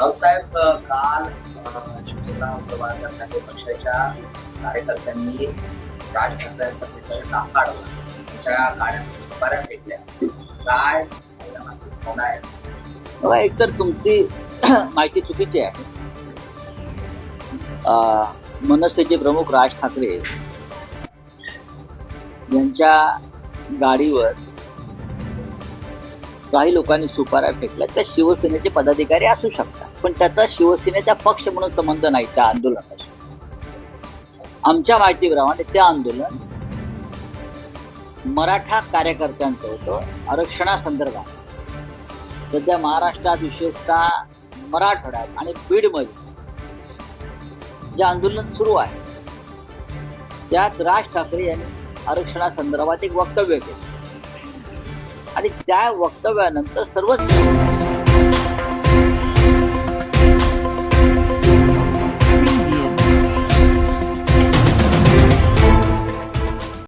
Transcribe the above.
रावसाहेब काल पक्षाच्या कार्यकर्त्यांनी राज ठाकरे बऱ्या भेटल्या काय एकतर तुमची माहिती चुकीची आहे. मनसेचे प्रमुख राज ठाकरे यांच्या गाडीवर काही लोकांनी सुपाऱ्या फेकल्या त्या शिवसेनेचे पदाधिकारी असू शकतात पण त्याचा शिवसेनेचा पक्ष म्हणून संबंध नाही त्या आंदोलनाशी. आमच्या माहितीप्रमाणे ते आंदोलन मराठा कार्यकर्त्यांचं होतं आरक्षणासंदर्भात. सध्या महाराष्ट्रात विशेषतः मराठवाड्यात आणि बीडमध्ये जे आंदोलन सुरू आहे त्यात राज ठाकरे यांनी आरक्षणासंदर्भात एक वक्तव्य केलं. आणि त्या वक्तव्यानंतर सर्वच